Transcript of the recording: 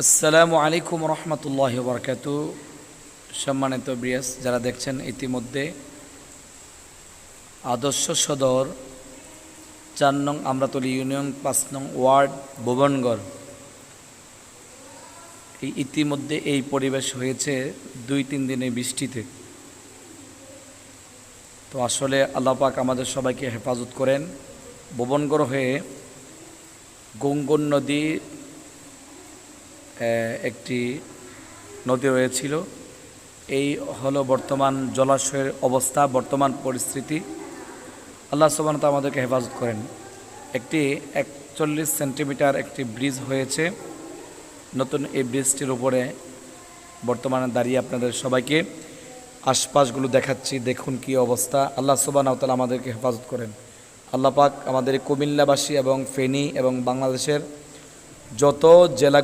আসসালামু আলাইকুম রহমতুল্লাহ বরকাত। সম্মানিত ব্রিয়াস যারা দেখছেন ইতিমধ্যে আদর্শ সদর, চার নং আমরাতলি ইউনিয়ন, পাঁচ নং ওয়ার্ড, ভুবনগড়। এই ইতিমধ্যে এই পরিবেশ হয়েছে দুই তিন দিনের বৃষ্টিতে। তো আসলে আল্লাহ পাক আমাদের সবাইকে হেফাজত করেন। ভুবনগড় হয়ে গঙ্গন নদী একটি নদী রয়েছিল। এই হলো বর্তমান জলাশয়ের অবস্থা, বর্তমান পরিস্থিতি। আল্লাহ সুবান আমাদেরকে হেফাজত করেন। একটি একচল্লিশ সেন্টিমিটার একটি ব্রিজ হয়েছে। নতুন এই ব্রিজটির উপরে বর্তমানে দাঁড়িয়ে আপনাদের সবাইকে আশপাশগুলো দেখাচ্ছি, দেখুন কি অবস্থা। আল্লাহ সুবান তালা আমাদেরকে হেফাজত করেন। আল্লাহ পাক আমাদের কুমিল্লাবাসী এবং ফেনী এবং বাংলাদেশের যত জেলাগুলো